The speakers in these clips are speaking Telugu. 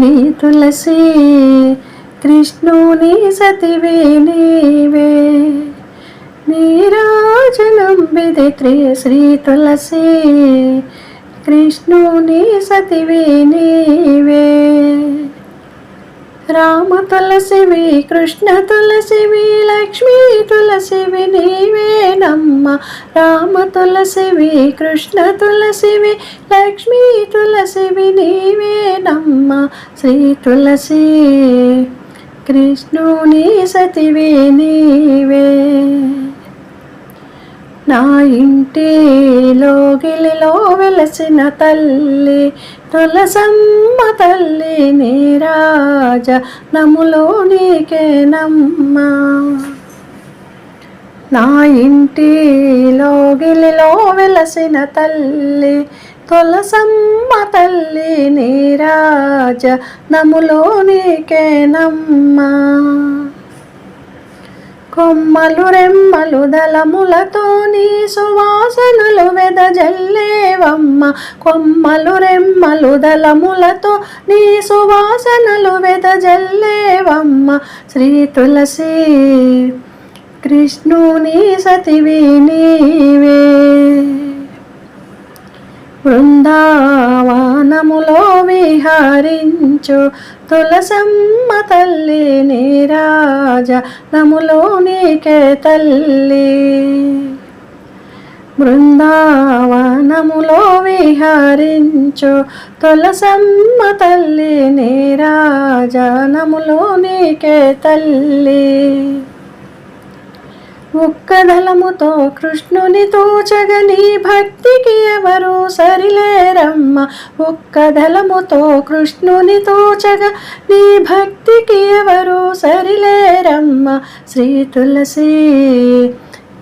శ్రీ తులసి కృష్ణుని సతివే నీవే. నీరాజనం విదిత్రి శ్రీ తులసి కృష్ణుని సతివే నీవే. రామ తులసివి కృష్ణ తులసివి లక్ష్మీ తులసివి నీవేనమ్మ రామ తులసివి కృష్ణ తులసివి లక్ష్మీ తులసివి నీవేనమ్మ శ్రీ తులసి. కృష్ణుని సతివే నీవే. నా ఇంటిలో గిలిలో వెలసిన తల్లి తులసమ్మ తల్లి నీరాజ నములో నీకే నమ్మా. నా ఇంటిలో గిలిలో వెలసిన తల్లి తులసమ్మ తల్లి నీరాజ నములో నీకే నమ్మా కొమ్మలు రెమ్మలు దళములతో నీ సువాసనలు వెదజల్లేవమ్మ. కొమ్మలు రెమ్మలు దళములతో నీ సువాసనలు వెదజల్లేవమ్మ. శ్రీ తులసి కృష్ణుని సతివి నీవే బృందావనములో విహరించు తులసమ్మ తల్లి నీరాజ నములో నీకే తల్లి. బృందావనములో విహరించు తులసమ్మ తల్లి నీరాజ నములో నీకే తల్లి. ఒక్కదళముతో కృష్ణుని తోచగ నీ భక్తికి ఎవరు సరిలేరమ్మ. ఒక్కదళముతో కృష్ణుని తోచగ నీ భక్తికి ఎవరు సరిలేరమ్మ. శ్రీ తులసి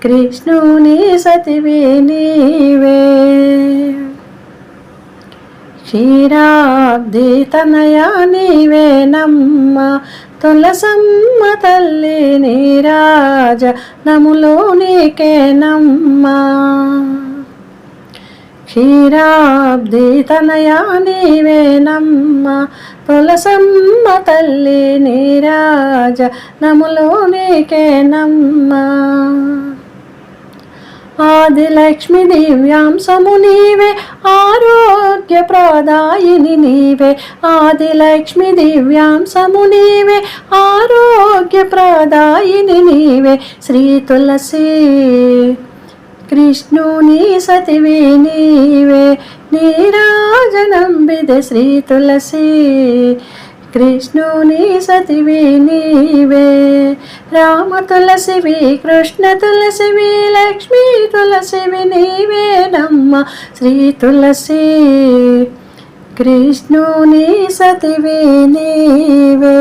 కృష్ణుని సతివి నీవే. క్షీరాబ్ది తనయా నీవే నమ్మ తులసమ్మ తల్లి నీరాజ నములో నమ్మా క్షీరాబ్ది తనయా నీవే నమ్మ తులసమ్మ తల్లి నీరాజ నములో నీకే ఆదిలక్ష్మి దివ్యాంశము నీవే ఆరోగ్య ప్రదాయిని నీవే ఆదిలక్ష్మి దివ్యాంశము నీవే ఆరోగ్య ప్రదాయిని నీవే. శ్రీ తులసి కృష్ణుని సతివి నీవే. నీరాజనంబిద శ్రీ తులసి. కృష్ణుని సతివి నీవే. రామ తులసివి కృష్ణ తులసివి లక్ష్మీ తులసివి నీవేనమ్మ శ్రీ తులసి కృష్ణుని సతివి నీవే.